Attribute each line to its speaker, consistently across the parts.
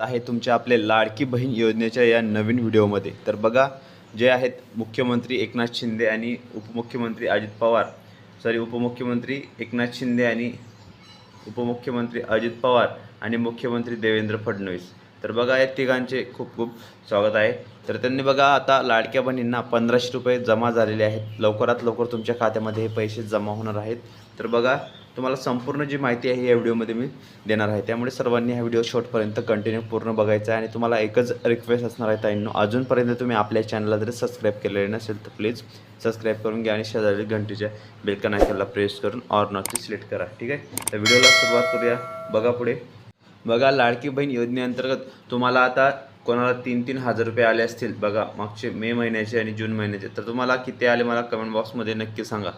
Speaker 1: आहे तुमच्या आपले लाडकी बहीण योजनेच्या या नवीन व्हिडिओमध्ये. तर बघा जे आहेत मुख्यमंत्री एकनाथ शिंदे आणि उपमुख्यमंत्री अजित पवार. सॉरी उपमुख्यमंत्री एकनाथ शिंदे आणि उपमुख्यमंत्री अजित पवार आणि मुख्यमंत्री देवेंद्र फडणवीस. तर बघा या तिघांचे खूप खूप स्वागत आहे. तर त्यांनी बघा आता लाडक्या बहिणींना पंधराशे रुपये जमा झालेले आहेत. लवकरात लवकर तुमच्या खात्यामध्ये हे पैसे जमा होणार आहेत. तर बघा तुम्हाला संपूर्ण जी माहिती आहे या व्हिडिओमध्ये मी देणार आहे. त्यामुळे सर्वांनी हा व्हिडिओ शॉर्टपर्यंत कंटिन्यू पूर्ण बघायचा आहे. आणि तुम्हाला एकच रिक्वेस्ट असणार आहे ताईंनो अजूनपर्यंत तुम्ही आपल्या चॅनलला जरी सबस्क्राईब केलेले नसेल तर प्लीज सबस्क्राईब करून घ्या आणि शेजारी घंटीच्या बेलकन आयकनला प्रेस करून ऑर नॉटची सिलेक्ट करा. ठीक आहे? तर व्हिडिओला सुरुवात करूया. बघा पुढे. बघा लाडकी बहीण योजनेअंतर्गत तुम्हाला आता कोणाला तीन तीन हजार रुपये आले असतील? बघा मागचे मे महिन्याचे आणि जून महिन्याचे. तर तुम्हाला किती आले मला कमेंट बॉक्समध्ये नक्की सांगा.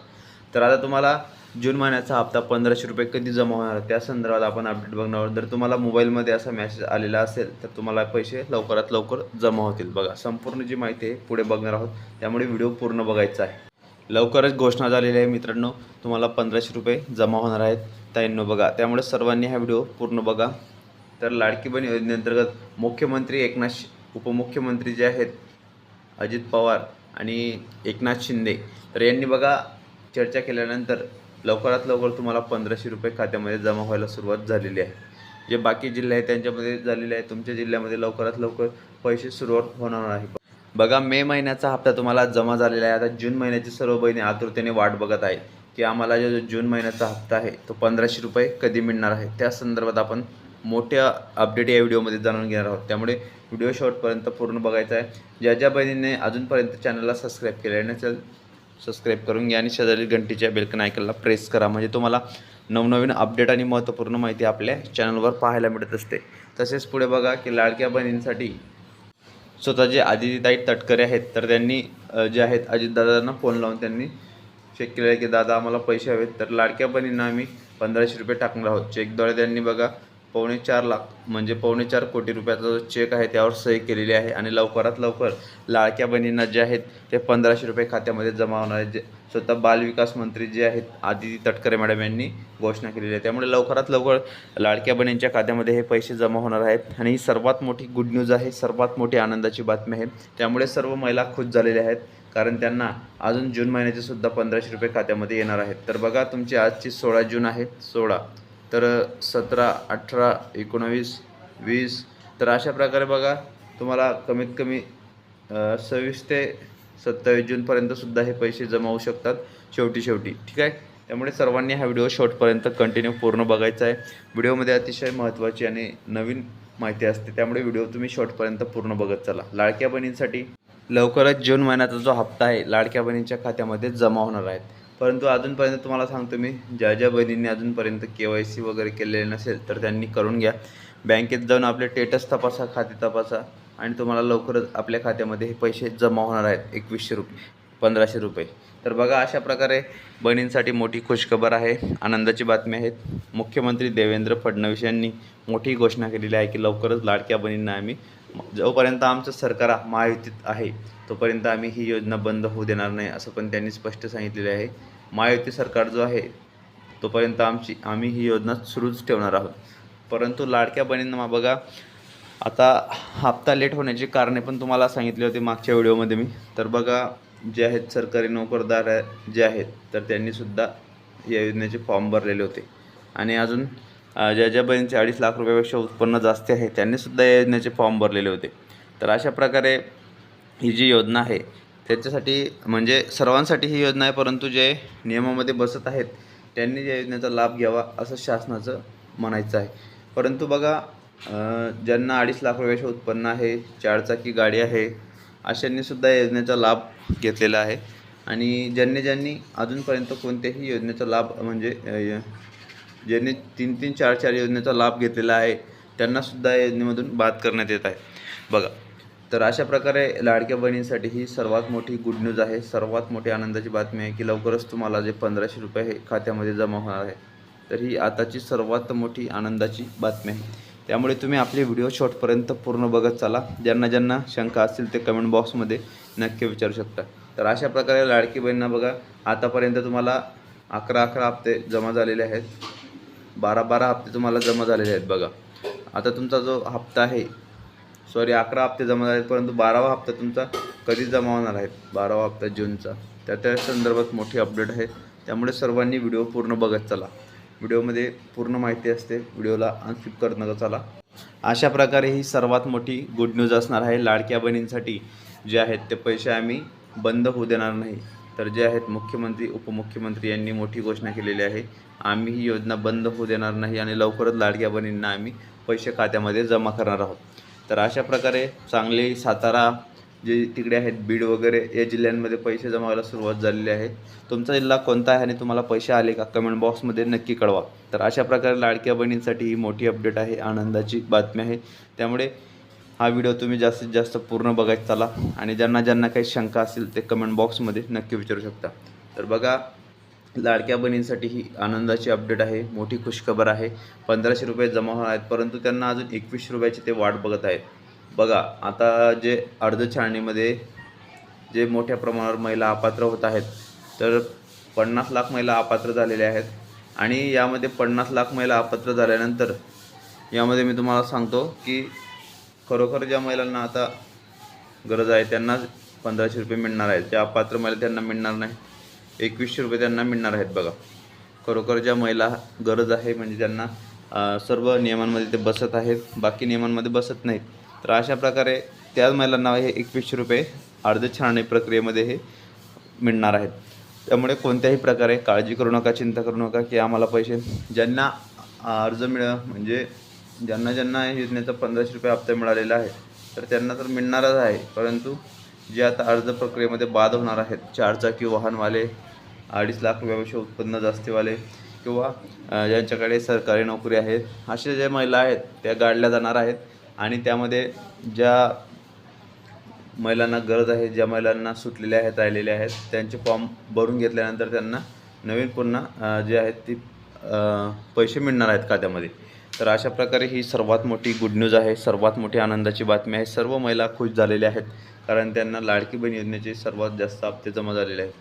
Speaker 1: तर आता तुम्हाला जून महिन्याचा हप्ता पंधराशे रुपये कधी जमा होणार त्या संदर्भात आपण अपडेट बघणार आहोत. जर तुम्हाला मोबाईलमध्ये असा मेसेज आलेला असेल तर तुम्हाला पैसे लवकरात लवकर जमा होतील. बघा संपूर्ण जी माहिती आहे पुढे बघणार आहोत. त्यामुळे व्हिडिओ पूर्ण बघायचा आहे. लवकरच घोषणा झालेली आहे मित्रांनो तुम्हाला पंधराशे रुपये जमा होणार आहेत. ताईंनो बघा त्यामुळे सर्वांनी हा व्हिडिओ पूर्ण बघा. तर लाडकी बहीण योजनेअंतर्गत मुख्यमंत्री एकनाथ उपमुख्यमंत्री जे आहेत अजित पवार आणि एकनाथ शिंदे तर यांनी बघा चर्चा केल्यानंतर लवकरात लवकर तुम्हाला पंधराशे रुपये खात्यामध्ये जमा व्हायला सुरुवात झालेली आहे. जे बाकी जिल्हे आहेत त्यांच्यामध्ये झालेले आहे. तुमच्या जिल्ह्यामध्ये लवकरात लवकर पैसे सुरुवात होणार आहे बघा मे महिन्याचा हप्ता तुम्हाला जमा झालेला आहे. आता जून महिन्याची सर्व बहिणी आतुरतेने वाट बघत आहेत की आम्हाला जो जो जून महिन्याचा हप्ता आहे तो पंधराशे रुपये कधी मिळणार आहे? त्या संदर्भात आपण मोठ्या अपडेट या व्हिडिओमध्ये जाणून घेणार आहोत. त्यामुळे व्हिडिओ शॉर्टपर्यंत पूर्ण बघायचा आहे. ज्या ज्या बहिणीने अजूनपर्यंत चॅनलला सबस्क्राईब केले नसेल सबस्क्राईब करून घ्या आणि शेजारी घंटीच्या बेलकन आयकनला प्रेस करा. म्हणजे तुम्हाला नवनवीन अपडेट आणि महत्त्वपूर्ण माहिती आपल्या चॅनलवर पाहायला मिळत असते. तसेच पुढे बघा की लाडक्या बहिणींसाठी स्वतः जे आदितीताई तटकरे आहेत. तर त्यांनी जे आहेत अजितदादांना फोन लावून त्यांनी चेक केलं आहे की दादा आम्हाला पैसे हवेत. तर लाडक्या बहिणींना आम्ही पंधराशे रुपये टाकणार आहोत. चेकद्वारे त्यांनी बघा पावणे चार लाख म्हणजे पावणे चार कोटी रुपयाचा जो चेक आहे त्यावर सही केलेली आहे आणि लवकरात लवकर लाडक्या बहिणींना जे आहेत ते पंधराशे रुपये खात्यामध्ये जमा होणार आहेत. जे स्वतः बालविकास मंत्री जे आहेत आदिती तटकरे मॅडम यांनी घोषणा केलेली आहे. त्यामुळे लवकरात लवकर लाडक्या बहिणींच्या खात्यामध्ये हे पैसे जमा होणार आहेत. आणि ही सर्वात मोठी गुड न्यूज आहे सर्वात मोठी आनंदाची बातमी आहे. त्यामुळे सर्व महिला खुश झालेल्या आहेत कारण त्यांना अजून जून महिन्याचे सुद्धा पंधराशे रुपये खात्यामध्ये येणार आहेत. तर बघा तुमची आजची सोळा जून आहे. सोळा. तर सतरा अठरा एकोणावीस वीस तर अशा प्रकारे बघा तुम्हाला कमीत कमी सव्वीस ते सत्तावीस जूनपर्यंतसुद्धा हे पैसे जमा होऊ शकतात शेवटी शेवटी. ठीक आहे? त्यामुळे सर्वांनी हा व्हिडिओ शॉर्टपर्यंत कंटिन्यू पूर्ण बघायचा आहे. व्हिडिओमध्ये अतिशय महत्त्वाची आणि नवीन माहिती असते त्यामुळे व्हिडिओ तुम्ही शॉर्टपर्यंत पूर्ण बघत चला. लाडक्या बहिणींसाठी लवकरच जून महिन्याचा जो हप्ता आहे लाडक्या बहिणींच्या खात्यामध्ये जमा होणार आहेत. परंतु अजूनपर्यंत तुम्हाला सांगतो मी ज्या ज्या बहिणींनी अजूनपर्यंत के वाय सी वगैरे केलेले नसेल तर त्यांनी करून घ्या. बँकेत जाऊन आपले टेटस तपासा खाते तपासा आणि तुम्हाला लवकरच आपल्या खात्यामध्ये हे पैसे जमा होणार आहेत एकवीसशे रुपये पंधराशे रुपये. तर बघा अशा प्रकारे बहिणींसाठी मोठी खुशखबर आहे. आनंदाची बातमी आहेत मुख्यमंत्री देवेंद्र फडणवीस यांनी मोठी घोषणा केलेली आहे की लवकरच लाडक्या बहिणींना आम्ही जोपर्यंत आमचं सरकार महायुतीत आहे तोपर्यंत आम्ही ही योजना बंद होऊ देणार नाही असं पण त्यांनी स्पष्ट सांगितलेले आहे. महायुती सरकार जो आहे तोपर्यंत आमची आम्ही ही योजना सुरूच ठेवणार आहोत. परंतु लाडक्या बहिणींना बघा आता हप्ता लेट होण्याची कारणे पण तुम्हाला सांगितले होते मागच्या व्हिडिओमध्ये मी. तर बघा जे आहेत सरकारी नोकरदार जे आहेत तर त्यांनीसुद्धा या योजनेचे फॉर्म भरलेले होते. आणि अजून ज्या ज्या अडीच लाख रुपयापेक्षा उत्पन्न जास्त आहे त्यांनीसुद्धा या योजनेचे फॉर्म भरलेले होते. तर अशा प्रकारे ही जी योजना आहे त्याच्यासाठी म्हणजे सर्वांसाठी ही योजना आहे परंतु जे नियमामध्ये बसत आहेत त्यांनी या योजनेचा लाभ घ्यावा असं शासनाचं म्हणायचं आहे. परंतु बघा ज्यांना अडीच लाख रुपयाचे उत्पन्न आहे चारचाकी गाडी आहे अशांनीसुद्धा या योजनेचा लाभ घेतलेला आहे. आणि ज्यांनी ज्यांनी अजूनपर्यंत कोणत्याही योजनेचा लाभ म्हणजे ज्यांनी तीन तीन चार चार योजनेचा लाभ घेतलेला आहे त्यांनासुद्धा या योजनेमधून बाद करण्यात येत आहे. बघा तर अशा प्रकारे लाडक्या बहिणींसाठी ही सर्वात मोठी गुड न्यूज आहे. सर्वात मोठी आनंदाची बातमी आहे की लवकरच तुम्हाला जे पंधराशे रुपये हे खात्यामध्ये जमा होणार आहे तर ही आताची सर्वात मोठी आनंदाची बातमी आहे. त्यामुळे तुम्ही आपले व्हिडिओ शॉर्टपर्यंत पूर्ण बघत चाला. ज्यांना ज्यांना शंका असतील ते कमेंट बॉक्समध्ये नक्की विचारू शकता. तर अशा प्रकारे लाडकी बहिणींना बघा आतापर्यंत तुम्हाला अकरा अकरा हप्ते जमा झालेले आहेत. बारा बारा हप्ते तुम्हाला जमा झालेले आहेत बघा. आता तुमचा जो हप्ता आहे सॉरी अकरा हप्ते जमा झाले आहेत परंतु बारावा हप्ता तुमचा कधी जमा होणार आहे? बारावा हप्ता जूनचा. त्या त्या संदर्भात मोठी अपडेट आहे. त्यामुळे सर्वांनी व्हिडिओ पूर्ण बघत चला. व्हिडिओमध्ये पूर्ण माहिती असते. व्हिडिओला अनस्किप करत नका चला. अशा प्रकारे ही सर्वात मोठी गुड न्यूज असणार आहे. लाडक्या बहिणींसाठी जे आहेत ते पैसे आम्ही बंद होऊ देणार नाही. तर जे आहेत मुख्यमंत्री उपमुख्यमंत्री यांनी मोठी घोषणा केलेली आहे. आम्ही ही योजना बंद होऊ देणार नाही आणि लवकरच लाडक्या बहिणींना आम्ही पैसे खात्यामध्ये जमा करणार आहोत. तर अशा प्रकारे सांगली सातारा जे तिकडे आहेत बीड वगैरे या जिल्ह्यांमध्ये पैसे जमावायला सुरुवात झालेली आहे. तुमचा जिल्हा कोणता आहे आणि तुम्हाला पैसे आले का? कमेंट बॉक्समध्ये नक्की कळवा. तर अशा प्रकारे लाडक्या बहिणींसाठी ही मोठी अपडेट आहे आनंदाची बातमी आहे. त्यामुळे हा व्हिडिओ तुम्ही जास्तीत जास्त पूर्ण बघायचा चला. आणि ज्यांना ज्यांना काही शंका असेल ते कमेंट बॉक्समध्ये नक्की विचारू शकता. तर बघा लाडक्या बहिणींसाठी ही आनंदाची अपडेट आहे. मोठी खुशखबर आहे. पंधराशे रुपये जमा होणार आहेत परंतु त्यांना अजून एकवीसशे रुपयाची ते वाट बघत आहेत. बघा आता जे अर्धछाळणीमध्ये जे मोठ्या प्रमाणावर महिला अपात्र होत आहेत तर पन्नास लाख महिला अपात्र झालेल्या आहेत. आणि यामध्ये पन्नास लाख महिला अपात्र झाल्यानंतर यामध्ये मी तुम्हाला सांगतो की खरोखर ज्या महिलांना आता गरज आहे त्यांना पंधराशे रुपये मिळणार आहेत. ज्या अपात्र महिला त्यांना मिळणार नाही. एकवीसशे रुपये त्यांना मिळणार आहेत बघा. खरोखर ज्या महिला गरज आहे म्हणजे त्यांना सर्व नियमांमध्ये ते बसत आहेत. बाकी नियमांमध्ये बसत नाहीत. तर अशा प्रकारे त्याच महिलांना हे एकवीसशे रुपये अर्ध छाननी प्रक्रियेमध्ये हे मिळणार आहेत. त्यामुळे कोणत्याही प्रकारे काळजी करू नका चिंता करू नका की आम्हाला पैसे ज्यांना अर्ज मिळ म्हणजे ज्यांना ज्यांना या योजनेचा पंधराशे रुपये हप्ता मिळालेला आहे तर त्यांना तर मिळणारच आहे. परंतु जे आता अर्ज प्रक्रियेमध्ये बाद होणार आहेत चारचाकी वाहनवाले अडीच लाख रुपयापेक्षा उत्पन्न जास्तीवाले किंवा ज्यांच्याकडे सरकारी नोकरी आहेत अशा ज्या महिला आहेत त्या गाडल्या जाणार आहेत आणि त्यामध्ये ज्या महिलांना गरज आहे ज्या महिलांना सुटलेल्या आहेत राहिलेल्या आहेत त्यांचे फॉर्म भरून घेतल्यानंतर त्यांना नवीन पुन्हा जे आहेत ती पैसे मिळणार आहेत खात्यामध्ये. तर अशा प्रकारे ही सर्वात मोठी गुड न्यूज आहे सर्वात मोठी आनंदाची बातमी आहे. सर्व महिला खुश झालेल्या आहेत कारण त्यांना लाडकी बहीण योजनेचे सर्वात जास्त हप्ते जमा झालेले आहेत.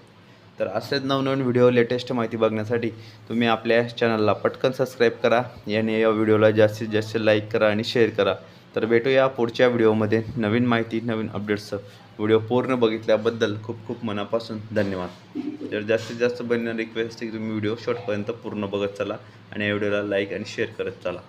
Speaker 1: तर असेच नवनवीन व्हिडिओ लेटेस्ट माहिती बघण्यासाठी तुम्ही आपल्या चॅनलला पटकन सबस्क्राईब करा याने या व्हिडिओला जास्तीत जास्त लाईक करा आणि शेअर करा. तर भेटूया पुढच्या व्हिडिओमध्ये नवीन माहिती नवीन अपडेट्स व्हिडिओ पूर्ण बघितल्याबद्दल खूप खूप मनापासून धन्यवाद. जर जास्तीत जास्त बहिणींना रिक्वेस्ट आहे की तुम्ही व्हिडिओ शॉर्टपर्यंत पूर्ण बघत चला आणि या व्हिडिओला लाईक आणि शेअर करत चला.